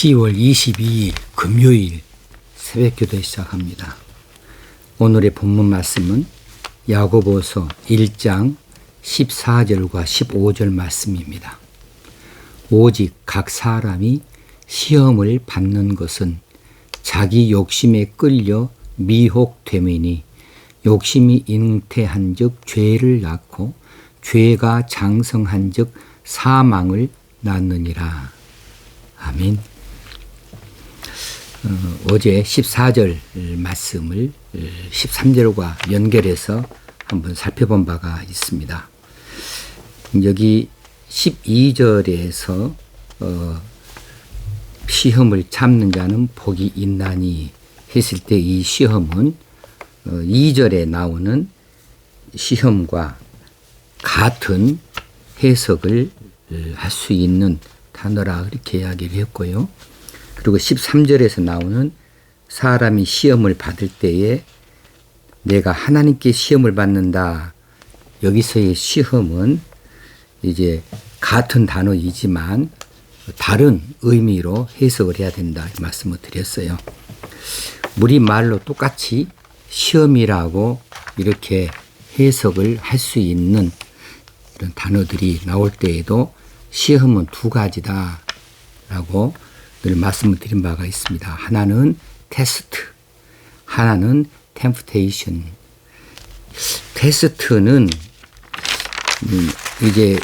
10월 22일 금요일 새벽 기도 시작합니다. 오늘의 본문 말씀은 야고보서 1장 14절과 15절 말씀입니다. 오직 각 사람이 시험을 받는 것은 자기 욕심에 끌려 미혹됨이니 욕심이 잉태한 즉 죄를 낳고 죄가 장성한 즉 사망을 낳느니라. 아멘. 어, 제 14절 말씀을 13절과 연결해서 한번 살펴본 바가 있습니다. 여기 12절에서 어, 시험을 참는 자는 복이 있나니 했을 때 이 시험은 어, 2절에 나오는 시험과 같은 해석을 할 수 있는 단어라 그렇게 이야기를 했고요. 그리고 13절에서 나오는 사람이 시험을 받을 때에 내가 하나님께 시험을 받는다. 여기서의 시험은 이제 같은 단어이지만 다른 의미로 해석을 해야 된다. 이 말씀을 드렸어요. 우리 말로 똑같이 시험이라고 이렇게 해석을 할 수 있는 이런 단어들이 나올 때에도 시험은 두 가지다. 라고 늘 말씀을 드린 바가 있습니다. 하나는 테스트, 하나는 템프테이션. 테스트는 음, 이제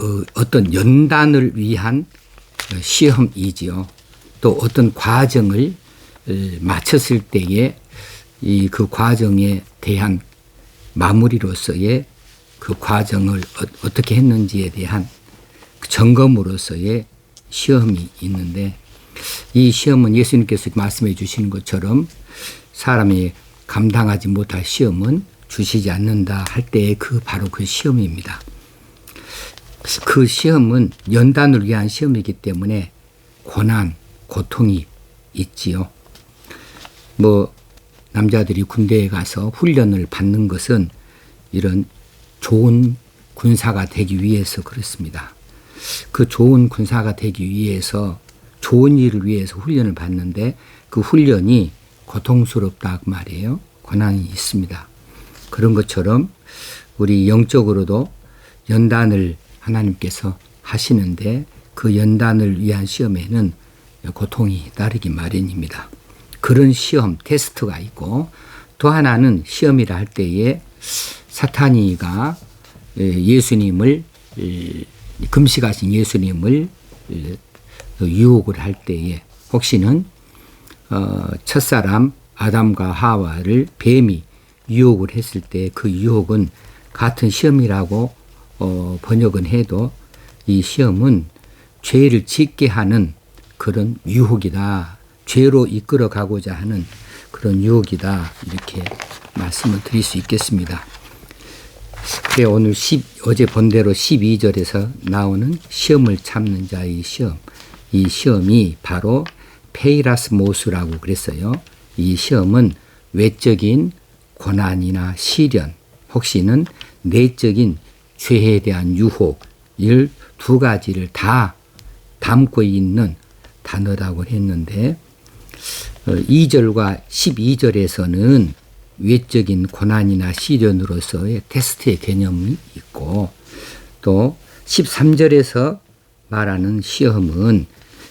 어, 어떤 연단을 위한 시험이지요. 또 어떤 과정을 어, 마쳤을 때에 이 그 과정에 대한 마무리로서의 그 과정을 어, 떻게 했는지에 대한 점검으로서의 시험이 있는데 이 시험은 예수님께서 말씀해 주시는 것처럼 사람이 감당하지 못할 시험은 주시지 않는다 할 때의 그 바로 그 시험입니다. 그 시험은 연단을 위한 시험이기 때문에 고난, 고통이 있지요. 뭐 남자들이 군대에 가서 훈련을 받는 것은 이런 좋은 군사가 되기 위해서 그렇습니다. 그 좋은 군사가 되기 위해서 좋은 일을 위해서 훈련을 받는데 그 훈련이 고통스럽다 그 말이에요. 고난이 있습니다. 그런 것처럼 우리 영적으로도 연단을 하나님께서 하시는데 그 연단을 위한 시험에는 고통이 따르기 마련입니다. 그런 시험, 테스트가 있고 또 하나는 시험이라 할 때에 사탄이가 예수님을 금식하신 예수님을 유혹을 할 때에 혹시는 어, 첫사람 아담과 하와를 뱀이 유혹을 했을 때 그 유혹은 같은 시험이라고 어, 번역은 해도 이 시험은 죄를 짓게 하는 그런 유혹이다. 죄로 이끌어 가고자 하는 그런 유혹이다. 이렇게 말씀을 드릴 수 있겠습니다. 오늘 10, 어제 본 대로 12절에서 나오는 시험을 참는 자의 시험. 이 시험이 바로 페이라스모스라고 그랬어요. 이 시험은 외적인 고난이나 시련, 혹시는 내적인 죄에 대한 유혹, 이두 가지를 다 담고 있는 단어라고 했는데, 2절과 어, 12절에서는 외적인 고난이나 시련으로서의 테스트의 개념이 있고 또 13절에서 말하는 시험은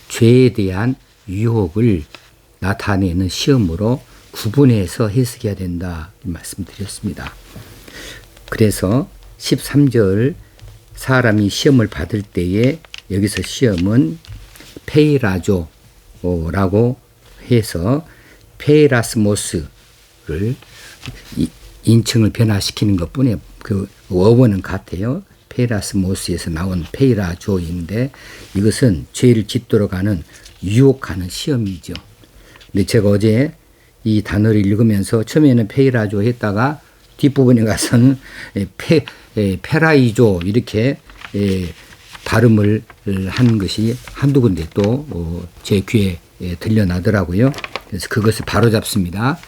죄에 대한 유혹을 나타내는 시험으로 구분해서 해석해야 된다 말씀드렸습니다. 그래서 13절 사람이 시험을 받을 때에 여기서 시험은 페이라조라고 해서 페이라스모스를 인칭을 변화시키는 것뿐에 그 어원은 같아요. 페라스모스에서 나온 페이라조인데 이것은 죄를 짓도록 하는 유혹하는 시험이죠. 근데 제가 어제 이 단어를 읽으면서 처음에는 페이라조 했다가 뒷부분에 가서는 페, 페라이조 이렇게 발음을 한 것이 한두 군데 또제 어, 귀에 들려나더라고요. 그래서 그것을 바로 잡습니다.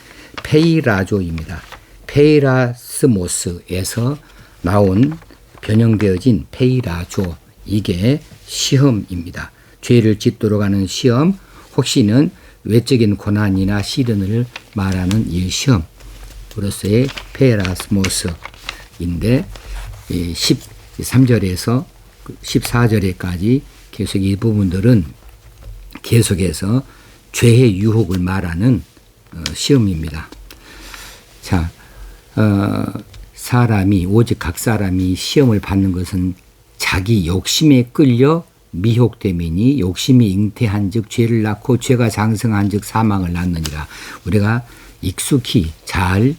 페이라조입니다. 페이라스모스에서 나온 변형되어진 페이라조 이게 시험입니다. 죄를 짓도록 하는 시험 혹시는 외적인 고난이나 시련을 말하는 이 시험으로서의 페라스모스인데 13절에서 14절에까지 계속 이 부분들은 계속해서 죄의 유혹을 말하는 어, 시험입니다. 자, 어, 사람이 오직 각 사람이 시험을 받는 것은 자기 욕심에 끌려 미혹됨이니 욕심이 잉태한즉 죄를 낳고 죄가 장성한즉 사망을 낳느니라. 우리가 익숙히 잘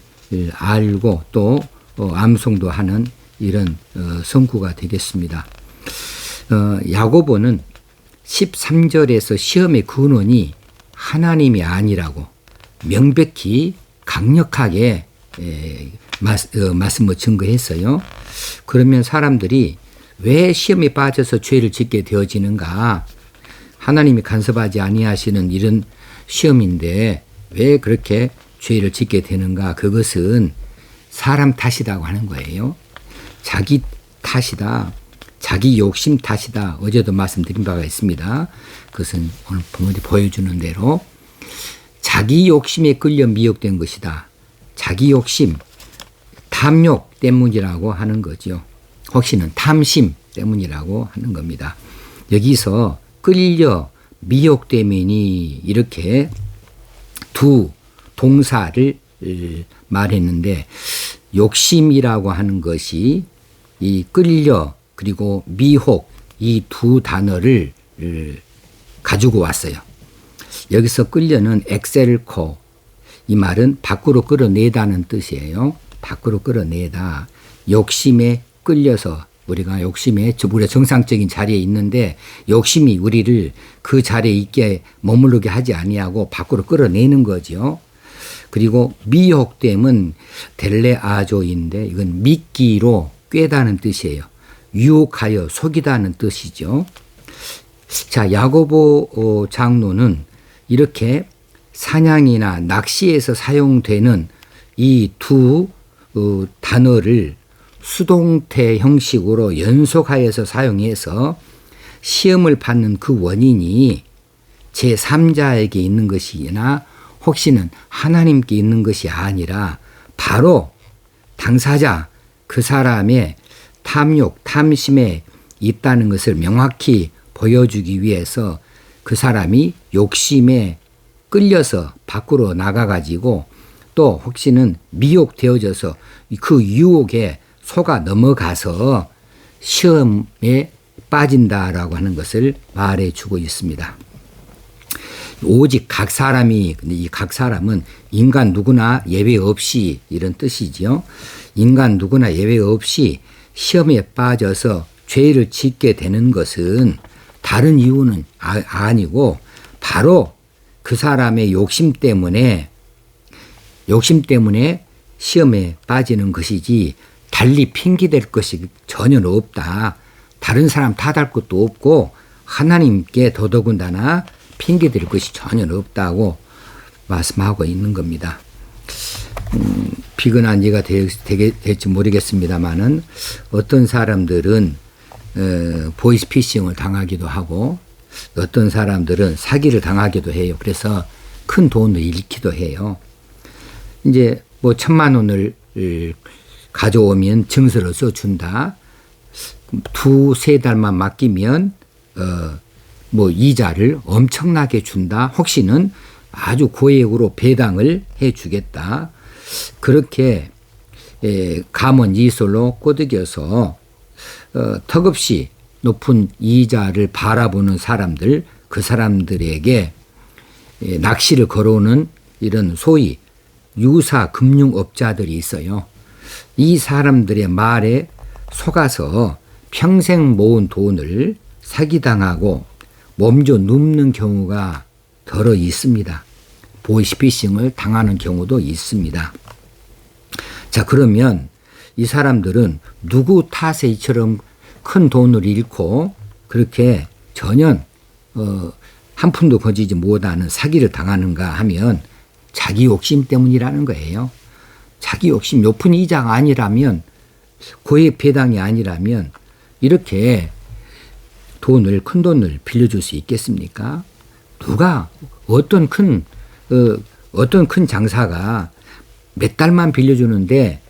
알고 또 어, 암송도 하는 이런 어, 성구가 되겠습니다. 어, 야고보는 13절에서 시험의 근원이 하나님이 아니라고 명백히 강력하게 에, 어, 말씀을 증거했어요. 그러면 사람들이 왜 시험에 빠져서 죄를 짓게 되어지는가? 하나님이 간섭하지 아니하시는 이런 시험인데 왜 그렇게 죄를 짓게 되는가? 그것은 사람 탓이라고 하는 거예요. 자기 탓이다. 자기 욕심 탓이다. 어제도 말씀드린 바가 있습니다. 그것은 오늘 본문이 보여주는 대로 자기 욕심에 끌려 미혹된 것이다. 자기 욕심, 탐욕 때문이라고 하는 거죠. 혹시는 탐심 때문이라고 하는 겁니다. 여기서 끌려 미혹되면이 이렇게 두 동사를 말했는데 욕심이라고 하는 것이 이 끌려 그리고 미혹 이 두 단어를 가지고 왔어요. 여기서 끌려는 엑셀코 이 말은 밖으로 끌어내다는 뜻이에요. 밖으로 끌어내다. 욕심에 끌려서 우리가 욕심에 우리가 정상적인 자리에 있는데 욕심이 우리를 그 자리에 있게 머무르게 하지 아니하고 밖으로 끌어내는 거죠. 그리고 미혹됨은 델레아조인데 이건 미끼로 꿰다는 뜻이에요. 유혹하여 속이다는 뜻이죠. 자, 야고보 어, 장로는 이렇게 사냥이나 낚시에서 사용되는 이 두 어, 단어를 수동태 형식으로 연속하여서 사용해서 시험을 받는 그 원인이 제3자에게 있는 것이나 혹시는 하나님께 있는 것이 아니라 바로 당사자 그 사람의 탐욕, 탐심에 있다는 것을 명확히 보여주기 위해서 그 사람이 욕심에 끌려서 밖으로 나가가지고 또 혹시는 미혹되어져서 그 유혹에 속아 넘어가서 시험에 빠진다라고 하는 것을 말해 주고 있습니다. 오직 각 사람이 근데 이 각 사람은 인간 누구나 예외 없이 이런 뜻이지요. 인간 누구나 예외 없이 시험에 빠져서 죄를 짓게 되는 것은 다른 이유는 아, 니고 바로 그 사람의 욕심 때문에 욕심 때문에 시험에 빠지는 것이지 달리 핑계댈 것이 전혀 없다. 다른 사람 탓할 것도 없고 하나님께 더더군다나 핑계댈 것이 전혀 없다고 말씀하고 있는 겁니다. 음, 비근한 되, 될지 모르겠습니다만은 어떤 사람들은 어, 보이스피싱을 당하기도 하고 어떤 사람들은 사기를 당하기도 해요. 그래서 큰 돈을 잃기도 해요. 이제 뭐 천만 원을 가져오면 증서를 써준다. 두 세 달만 맡기면 어, 뭐 이자를 엄청나게 준다. 혹시는 아주 고액으로 배당을 해주겠다. 그렇게 에, 감원 이설로 꼬드겨서 어, 턱없이 높은 이자를 바라보는 사람들 그 사람들에게 에, 낚시를 걸어오는 이런 소위 유사 금융업자들이 있어요. 이 사람들의 말에 속아서 평생 모은 돈을 사기당하고 몸져 눕는 경우가 더러 있습니다. 보이스피싱을 당하는 경우도 있습니다. 자, 그러면 이 사람들은 누구 탓에 이처럼 큰 돈을 잃고 그렇게 전혀 어, 한 푼도 거지지 못하는 사기를 당하는가 하면 자기 욕심 때문이라는 거예요. 자기 욕심 높은 이자가 아니라면 고액 배당이 아니라면 이렇게 돈을 큰 돈을 빌려줄 수 있겠습니까? 누가 어떤 큰 어, 어떤 큰 장사가 몇 달만 빌려주는데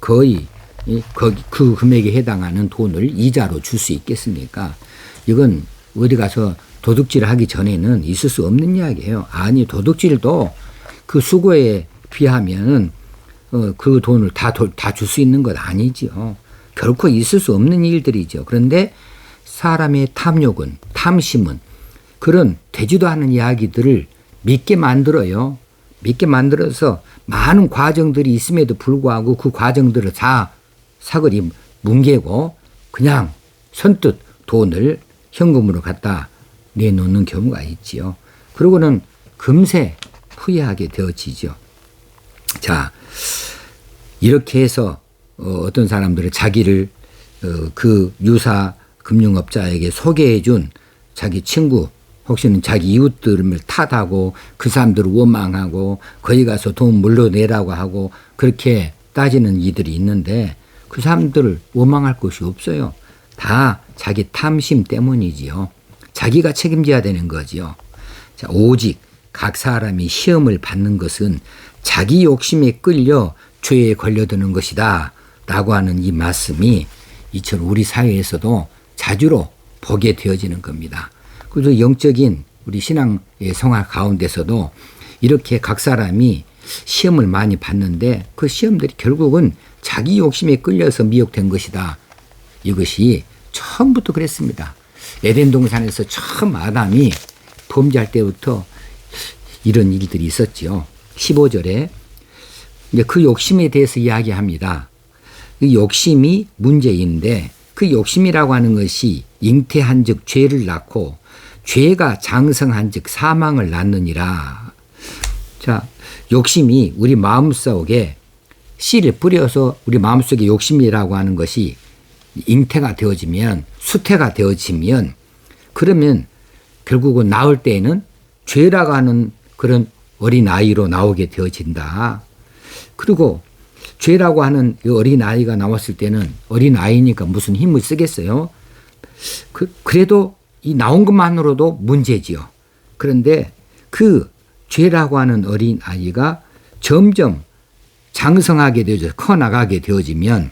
거의 이, 거기 그 금액에 해당하는 돈을 이자로 줄 수 있겠습니까? 이건 어디 가서 도둑질을 하기 전에는 있을 수 없는 이야기예요. 아니 도둑질도 그 수고에 비하면은 어, 그 돈을 다 다 줄 수 있는 것 아니지요. 결코 있을 수 없는 일들이죠. 그런데 사람의 탐욕은 탐심은 그런 되지도 않은 이야기들을 믿게 만들어요. 믿게 만들어서 많은 과정들이 있음에도 불구하고 그 과정들을 다 사거리 뭉개고 그냥 선뜻 돈을 현금으로 갖다 내놓는 경우가 있지요. 그러고는 금세 후회하게 되어지죠. 자, 이렇게 해서 어, 어떤 사람들은 자기를 어, 그 유사 금융업자에게 소개해 준 자기 친구 혹시는 자기 이웃들을 탓하고 그 사람들을 원망하고 거기 가서 돈 물러내라고 하고 그렇게 따지는 이들이 있는데 그 사람들을 원망할 것이 없어요. 다 자기 탐심 때문이지요. 자기가 책임져야 되는 거지요. 자, 오직 각 사람이 시험을 받는 것은 자기 욕심에 끌려 죄에 걸려드는 것이다. 라고 하는 이 말씀이 이처럼 우리 사회에서도 자주로 보게 되어지는 겁니다. 그래서 영적인 우리 신앙의 생활 가운데서도 이렇게 각 사람이 시험을 많이 봤는데 그 시험들이 결국은 자기 욕심에 끌려서 미혹된 것이다. 이것이 처음부터 그랬습니다. 에덴 동산에서 처음 아담이 범죄할 때부터 이런 일들이 있었지요. 15절에 이제 그 욕심에 대해서 이야기합니다. 그 욕심이 문제인데 그 욕심이라고 하는 것이 잉태한 즉 죄를 낳고 죄가 장성한 즉 사망을 낳느니라. 자, 욕심이 우리 마음속에 씨를 뿌려서 우리 마음속에 욕심이라고 하는 것이 잉태가 되어지면 수태가 되어지면 그러면 결국은 나올 때에는 죄라고 하는 그런 어린 아이로 나오게 되어진다. 그리고 죄라고 하는 어린 아이가 나왔을 때는 어린 아이니까 무슨 힘을 쓰겠어요? 그, 그래도 이 나온 것만으로도 문제지요. 그런데 그 죄라고 하는 어린 아이가 점점 장성하게 되어져 커 나가게 되어지면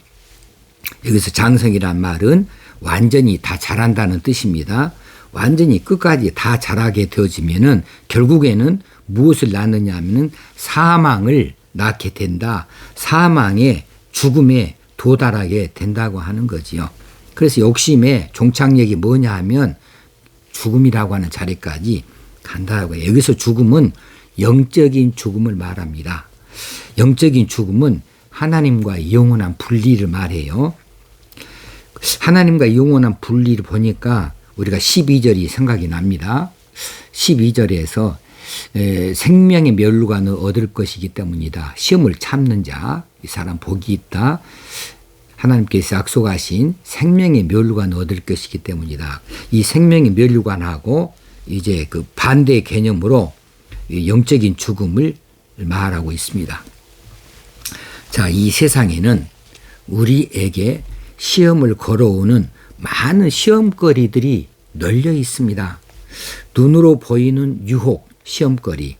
여기서 장성이란 말은 완전히 다 자란다는 뜻입니다. 완전히 끝까지 다 자라게 되어지면은 결국에는 무엇을 낳느냐 하면은 사망을 낳게 된다. 사망의 죽음에 도달하게 된다고 하는 거지요. 그래서 욕심의 종착역이 뭐냐 하면 죽음이라고 하는 자리까지 간다고 해요. 여기서 죽음은 영적인 죽음을 말합니다. 영적인 죽음은 하나님과 영원한 분리를 말해요. 하나님과 영원한 분리를 보니까 우리가 12절이 생각이 납니다. 12절에서 생명의 멸류관을 얻을 것이기 때문이다. 시험을 참는 자, 이 사람 복이 있다. 하나님께서 약속하신 생명의 멸류관을 얻을 것이기 때문이다. 이 생명의 멸류관하고 이제 그 반대 개념으로 영적인 죽음을 말하고 있습니다. 자, 이 세상에는 우리에게 시험을 걸어오는 많은 시험거리들이 널려 있습니다. 눈으로 보이는 유혹, 시험거리,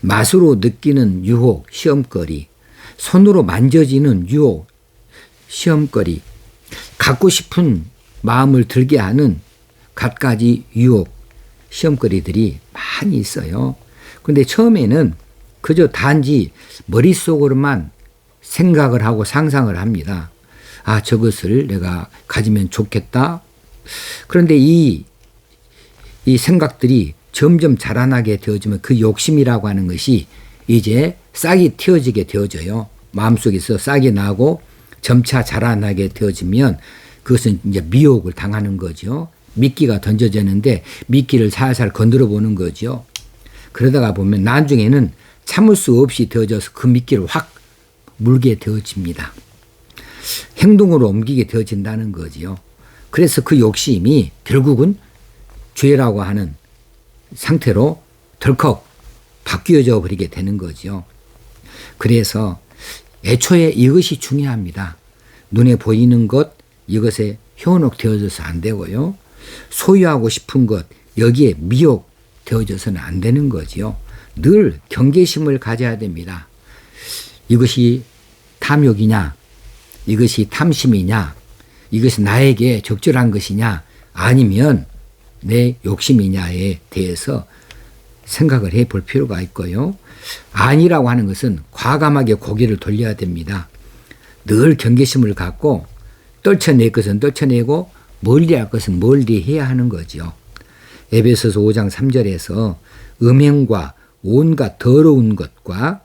맛으로 느끼는 유혹, 시험거리, 손으로 만져지는 유혹, 시험거리, 갖고 싶은 마음을 들게 하는 갖가지 유혹, 시험거리들이 많이 있어요. 근데 처음에는 그저 단지 머릿속으로만 생각을 하고 상상을 합니다. 아, 저것을 내가 가지면 좋겠다. 그런데 이, 이 생각들이 점점 자라나게 되어지면 그 욕심이라고 하는 것이 이제 싹이 틔어지게 되어져요. 마음속에서 싹이 나고 점차 자라나게 되어지면 그것은 이제 미혹을 당하는 거죠. 미끼가 던져지는데 미끼를 살살 건드려 보는 거죠. 그러다가 보면 나중에는 참을 수 없이 되어져서 그 미끼를 확 물게 되어집니다. 행동으로 옮기게 되어진다는 거지요. 그래서 그 욕심이 결국은 죄라고 하는 상태로 덜컥 바뀌어져 버리게 되는 거죠. 그래서 애초에 이것이 중요합니다. 눈에 보이는 것, 이것에 현혹되어져서 안 되고요. 소유하고 싶은 것, 여기에 미혹, 되어져서는 안 되는 거지요. 늘 경계심을 가져야 됩니다. 이것이 탐욕이냐, 이것이 탐심이냐, 이것이 나에게 적절한 것이냐, 아니면 내 욕심이냐에 대해서 생각을 해 볼 필요가 있고요. 아니라고 하는 것은 과감하게 고개를 돌려야 됩니다. 늘 경계심을 갖고 떨쳐낼 것은 떨쳐내고 멀리 할 것은 멀리 해야 하는 거지요. 에베소서 5장 3절에서 음행과 온갖 더러운 것과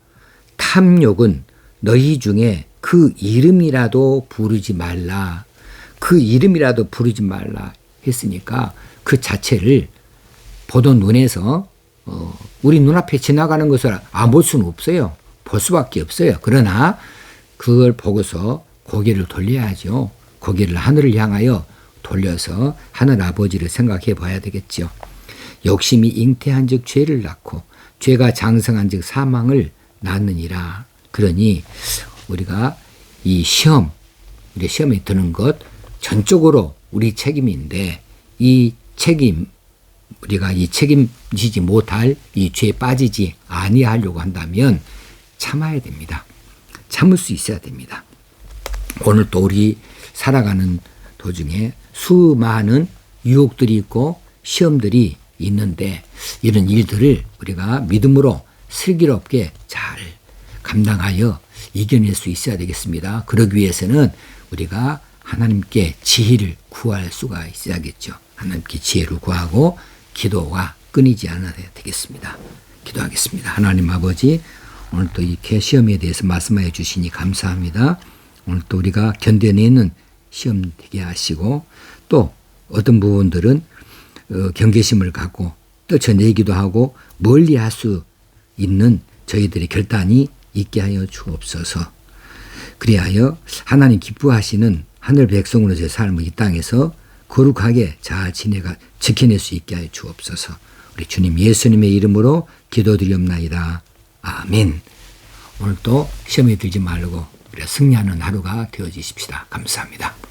탐욕은 너희 중에 그 이름이라도 부르지 말라. 그 이름이라도 부르지 말라 했으니까 그 자체를 보던 눈에서 어, 우리 눈앞에 지나가는 것을 안 볼 수는 없어요. 볼 수밖에 없어요. 그러나 그걸 보고서 고개를 돌려야죠. 고개를 하늘을 향하여 돌려서 하늘 아버지를 생각해 봐야 되겠죠. 욕심이 잉태한 즉 죄를 낳고 죄가 장성한 즉 사망을 낳느니라. 그러니 우리가 이 시험, 우리 시험에 드는 것 전적으로 우리 책임인데 이 책임 우리가 이 책임지지 못할 이 죄에 빠지지 아니하려고 한다면 참아야 됩니다. 참을 수 있어야 됩니다. 오늘 또 우리 살아가는 도중에 수많은 유혹들이 있고 시험들이 있는데 이런 일들을 우리가 믿음으로 슬기롭게 잘 감당하여 이겨낼 수 있어야 되겠습니다. 그러기 위해서는 우리가 하나님께 지혜를 구할 수가 있어야겠죠. 하나님께 지혜를 구하고 기도가 끊이지 않아야 되겠습니다. 기도하겠습니다. 하나님 아버지 오늘 또 이렇게 시험에 대해서 말씀해 주시니 감사합니다. 오늘 또 우리가 견뎌내는 시험 되게 하시고 또 어떤 부분들은 어, 경계심을 갖고 떨쳐내기도 하고 멀리 할 수 있는 저희들의 결단이 있게 하여 주옵소서. 그리하여 하나님 기뻐하시는 하늘 백성으로서의 삶을 이 땅에서 거룩하게 잘 지내가 지켜낼 수 있게 하여 주옵소서. 우리 주님 예수님의 이름으로 기도드리옵나이다. 아멘. 오늘 또 시험에 들지 말고 우리가 승리하는 하루가 되어지십시다. 감사합니다.